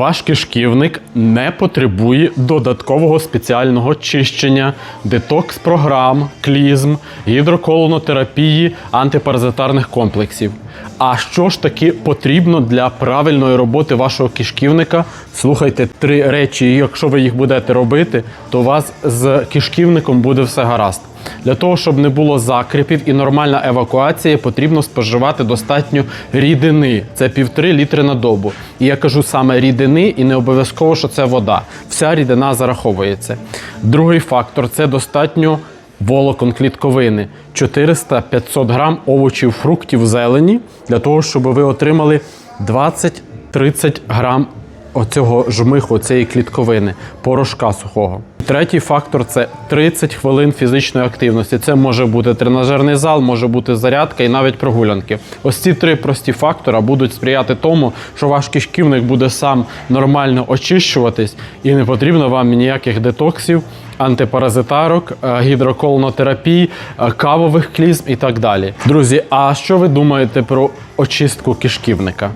Ваш кишківник не потребує додаткового спеціального чищення, детокс-програм, клізм, гідроколонотерапії, антипаразитарних комплексів. А що ж таки потрібно для правильної роботи вашого кишківника? Слухайте три речі, і якщо ви їх будете робити, то у вас з кишківником буде все гаразд. Для того, щоб не було закріпів і нормальна евакуація, потрібно споживати достатньо рідини. Це півтори літри на добу. І я кажу саме рідини, і не обов'язково, що це вода. Вся рідина зараховується. Другий фактор це достатньо волокон клітковини. 400-500 грам овочів, фруктів, зелені для того, щоб ви отримали 20-30 грам оцього жмиху, цієї клітковини, порошка сухого. Третій фактор це 30 хвилин фізичної активності. Це може бути тренажерний зал, може бути зарядка і навіть прогулянки. Ось ці три прості фактора будуть сприяти тому, що ваш кишківник буде сам нормально очищуватись, і не потрібно вам ніяких детоксів, антипаразитарок, е, гідроколонотерапій, е, кавових клізм і так далі. Друзі, а що ви думаєте про очистку кишківника?